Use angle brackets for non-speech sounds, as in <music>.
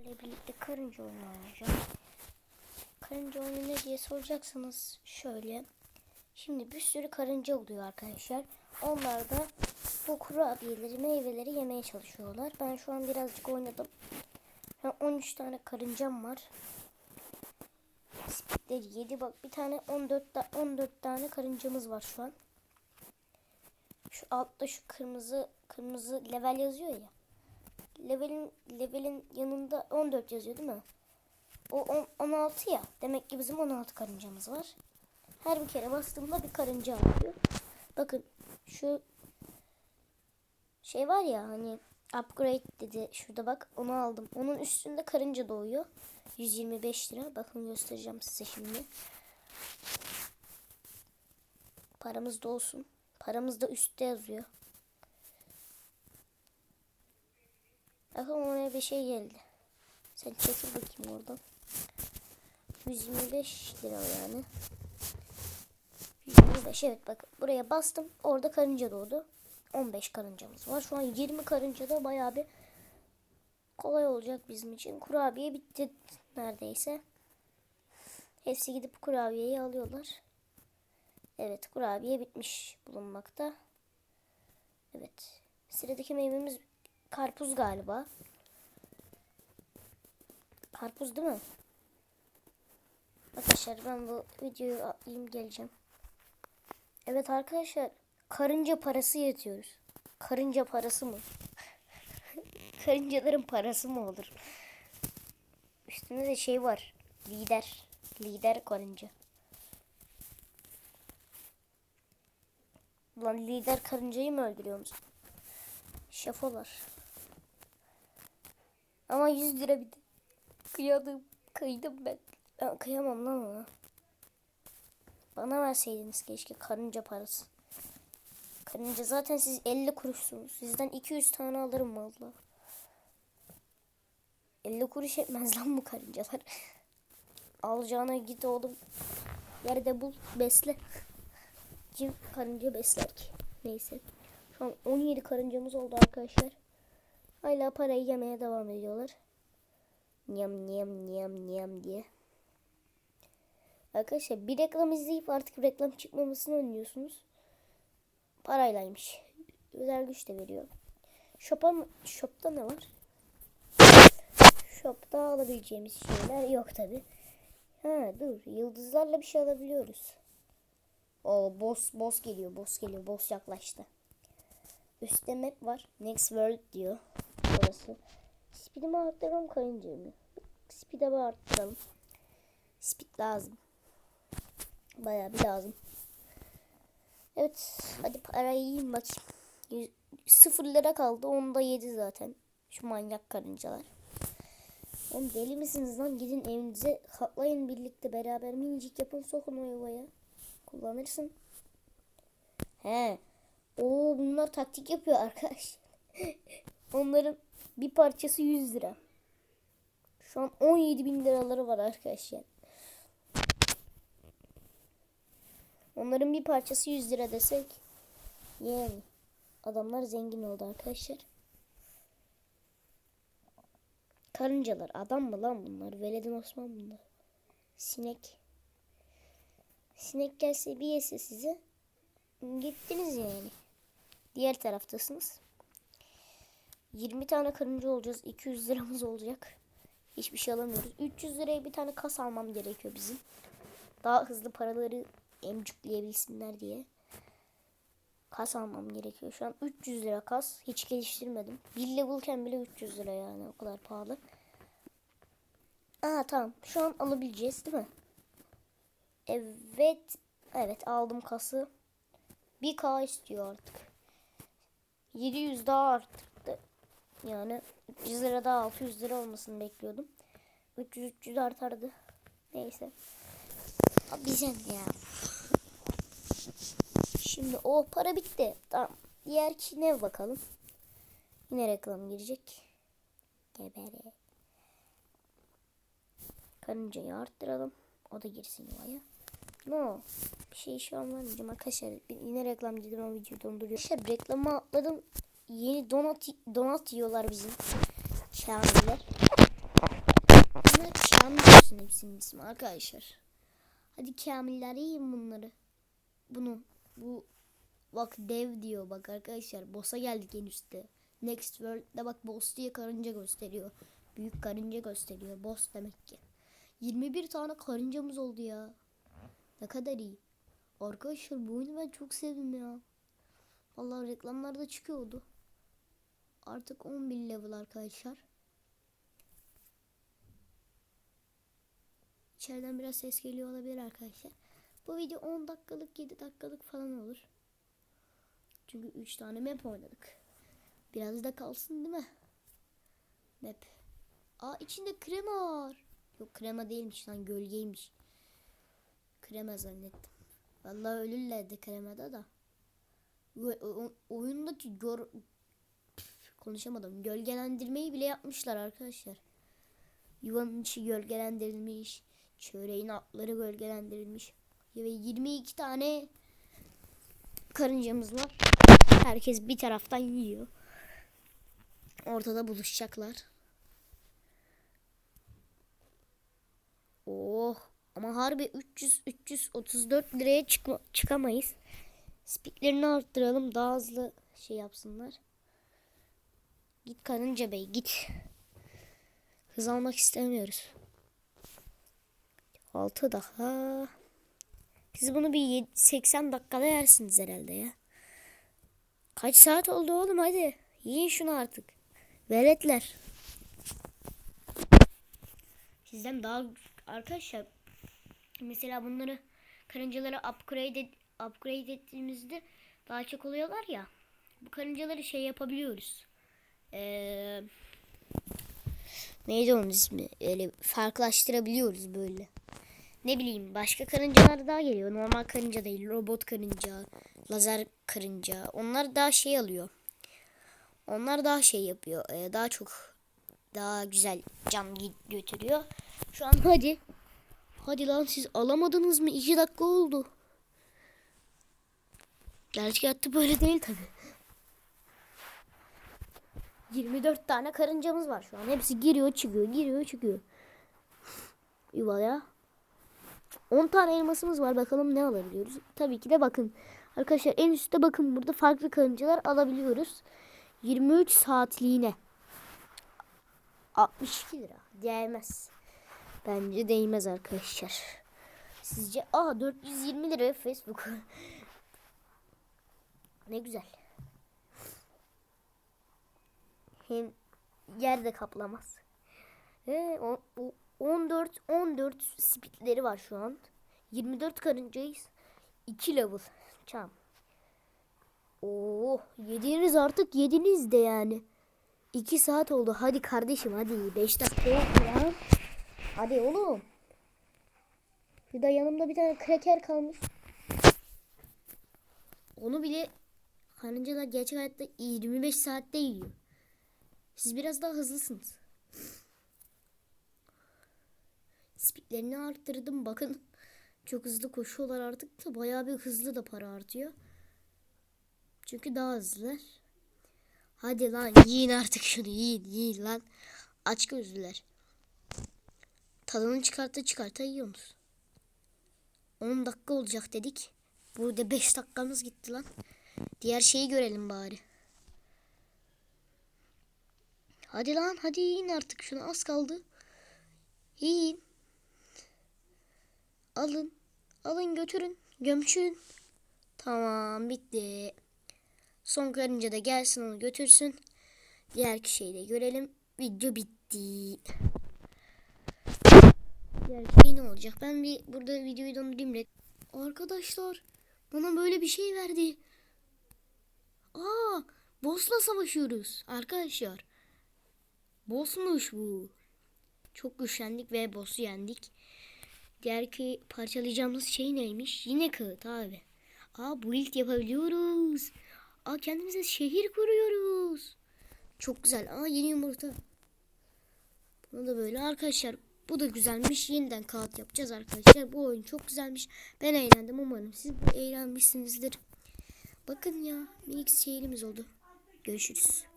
ile birlikte karınca oyunu oynayacağım. Karınca oyunu ne diye soracaksanız şöyle. Şimdi bir sürü karınca oluyor arkadaşlar. Onlar da bu kurabiyeleri, meyveleri yemeye çalışıyorlar. Ben şu an birazcık oynadım. Ben 13 tane karıncam var. Spitleri 7 bak bir tane 14 ta 14 tane karıncamız var şu an. Şu altta şu kırmızı kırmızı level yazıyor ya. Levelin levelin yanında 14 yazıyor değil mi? O on- 16 ya. Demek ki bizim 16 karıncamız var. Her bir kere bastığımda bir karınca alıyor. Bakın şu şey var ya hani upgrade dedi. Şurada bak onu aldım. Onun üstünde karınca doğuyor. 125 lira. Bakın göstereceğim size şimdi. Paramız da olsun. Paramız da üstte yazıyor. Bakın oraya bir şey geldi. Sen çekil bakayım oradan. 125 lira yani. 125 evet bak buraya bastım. Orada karınca doğdu. 15 karıncamız var. Şu an 20 karınca da bayağı bir kolay olacak bizim için. Kurabiye bitti neredeyse. Hepsi gidip kurabiyeyi alıyorlar. Evet kurabiye bitmiş bulunmakta. Evet. Sıradaki meyvemiz karpuz galiba. Karpuz değil mi? Arkadaşlar ben bu videoyu atlayayım geleceğim. Evet arkadaşlar karınca parası yatıyoruz. Karınca parası mı? <laughs> Karıncaların parası mı olur? Üstünde de şey var. Lider. Lider karınca. Ulan lider karıncayı mı öldürüyormuş? Şafolar. Ama 100 lira bir de. Kıyadım. Kıydım ben. Ben kıyamam lan ona. Bana verseydiniz keşke karınca parası. Karınca zaten siz 50 kuruşsunuz. Sizden 200 tane alırım valla. 50 kuruş etmez lan bu karıncalar. <laughs> Alacağına git oğlum. Yerde bul besle. Kim karınca besler ki? Neyse. Şu an 17 karıncamız oldu arkadaşlar. Hala parayı yemeye devam ediyorlar. Niyam niyam niyam niyam diye. Arkadaşlar bir reklam izleyip artık reklam çıkmamasını önlüyorsunuz. Paraylaymış. Özel güç de veriyor. Shop'a Shop'ta ne var? Shop'ta alabileceğimiz şeyler yok tabi. Ha dur yıldızlarla bir şey alabiliyoruz. O boss boss geliyor boss geliyor boss yaklaştı. Üstte map var. Next World diyor. Burası. Speed'imi arttıralım karıncayı mı? Speed'e arttıralım. Speed lazım. Bayağı bir lazım. Evet. Hadi parayı yiyeyim bakayım. Yüz- Sıfır lira kaldı. Onu da yedi zaten. Şu manyak karıncalar. Oğlum deli misiniz lan? Gidin evinize katlayın birlikte beraber minicik yapın sokun o yuvaya. Kullanırsın. He. Oo bunlar taktik yapıyor arkadaş. <laughs> Onların bir parçası 100 lira. Şu an 17 bin liraları var arkadaşlar. Onların bir parçası 100 lira desek. Yani adamlar zengin oldu arkadaşlar. Karıncalar adam mı lan bunlar? Veledin Osman bunlar. Sinek. Sinek gelse bir yese sizi. Gittiniz yani. Diğer taraftasınız. 20 tane karınca olacağız. 200 liramız olacak. Hiçbir şey alamıyoruz. 300 liraya bir tane kas almam gerekiyor bizim. Daha hızlı paraları emcükleyebilsinler diye. Kas almam gerekiyor. Şu an 300 lira kas. Hiç geliştirmedim. Bir levelken bile 300 lira yani. O kadar pahalı. Aa tamam. Şu an alabileceğiz değil mi? Evet. Evet aldım kası. 1K istiyor artık. 700 daha arttırdı. Yani 300 lira daha 600 lira olmasını bekliyordum. 300 300 artardı. Neyse. Abi ne ya? Şimdi o para bitti. Tamam. Diğer kine bakalım. Yine reklam girecek. Gebere. Karıncayı arttıralım. O da girsin yuvaya. No. Bir şey şu an vermeyeceğim arkadaşlar. Yine reklam dedim ama videoyu donduruyor. Arkadaşlar reklama atladım. Yeni donat donat yiyorlar bizim. Kamiller. birisinin ismi arkadaşlar. Hadi Kamiller yiyin bunları. Bunu bu bak dev diyor bak arkadaşlar. Boss'a geldik en üstte. Next World'de bak boss diye karınca gösteriyor. Büyük karınca gösteriyor. Boss demek ki. 21 tane karıncamız oldu ya. Ne kadar iyi. Arkadaşlar bu oyunu ben çok sevdim ya. Vallahi reklamlarda çıkıyordu. Artık 11 level arkadaşlar. İçeriden biraz ses geliyor olabilir arkadaşlar. Bu video 10 dakikalık 7 dakikalık falan olur. Çünkü 3 tane map oynadık. Biraz da kalsın değil mi? Map. Aa içinde krema var. Yok krema değilmiş lan gölgeymiş. Krema zannettim. Vallahi ölürlerdi kremada da. Oyundaki gör konuşamadım. Gölgelendirmeyi bile yapmışlar arkadaşlar. Yuvanın içi gölgelendirilmiş. Çöreğin altları gölgelendirilmiş. Ve 22 tane karıncamız var. Herkes bir taraftan yiyor. Ortada buluşacaklar. Oh ama harbi 300 334 liraya çıkma, çıkamayız. Spiklerini arttıralım daha hızlı şey yapsınlar. Git karınca bey git. Hız almak istemiyoruz. 6 daha. Siz bunu bir yedi- 80 dakikada yersiniz herhalde ya. Kaç saat oldu oğlum hadi. Yiyin şunu artık. Veletler. Sizden daha arkadaşlar mesela bunları karıncaları upgrade et, upgrade ettiğimizde daha çok oluyorlar ya. Bu karıncaları şey yapabiliyoruz. Ee, neydi onun ismi? Öyle farklılaştırabiliyoruz böyle. Ne bileyim başka karıncalar daha geliyor. Normal karınca değil. Robot karınca, lazer karınca. Onlar daha şey alıyor. Onlar daha şey yapıyor. ee, daha çok daha güzel can götürüyor. Şu an hadi. Hadi lan siz alamadınız mı? 2 dakika oldu. Gerçek hayatta böyle değil tabi. 24 tane karıncamız var şu an. Hepsi giriyor çıkıyor giriyor çıkıyor. Yuvaya. 10 tane elmasımız var. Bakalım ne alabiliyoruz. Tabii ki de bakın. Arkadaşlar en üstte bakın burada farklı karıncalar alabiliyoruz. 23 saatliğine. 62 lira. Değmez. Bence değmez arkadaşlar. Sizce? Aa 420 lira Facebook. <laughs> ne güzel. Hem yer de kaplamaz. O, 14 14 speedleri var şu an. 24 karıncayız. 2 level. Çam. Oo, yediniz artık yediniz de yani. 2 saat oldu. Hadi kardeşim hadi. 5 dakika ya. Hadi oğlum. Bir de yanımda bir tane kraker kalmış. Onu bile karıncalar gerçek hayatta 25 saatte yiyor. Siz biraz daha hızlısınız. Speedlerini arttırdım. Bakın çok hızlı koşuyorlar artık da bayağı bir hızlı da para artıyor. Çünkü daha hızlılar. Hadi lan yiyin artık şunu yiyin yiyin lan. Aç gözlüler. Tadını çıkarta çıkarta yiyorsunuz. 10 dakika olacak dedik. Burada 5 dakikamız gitti lan. Diğer şeyi görelim bari. Hadi lan hadi yiyin artık şunu az kaldı. Yiyin. Alın. Alın götürün. Gömçün. Tamam bitti. Son karınca da gelsin onu götürsün. Diğer kişiyi de görelim. Video bitti. Diğer şey ne olacak? Ben bir burada videoyu dondurayım. Red. Arkadaşlar bana böyle bir şey verdi. Aa, boss'la savaşıyoruz arkadaşlar. Boss'muş bu. Çok güçlendik ve boss'u yendik. Diğer ki parçalayacağımız şey neymiş? Yine kağıt abi. Aa build yapabiliyoruz. Aa kendimize şehir kuruyoruz. Çok güzel. Aa yeni yumurta. Bunu da böyle arkadaşlar. Bu da güzelmiş. Yeniden kağıt yapacağız arkadaşlar. Bu oyun çok güzelmiş. Ben eğlendim. Umarım siz de eğlenmişsinizdir. Bakın ya. Minik şehrimiz oldu. Görüşürüz.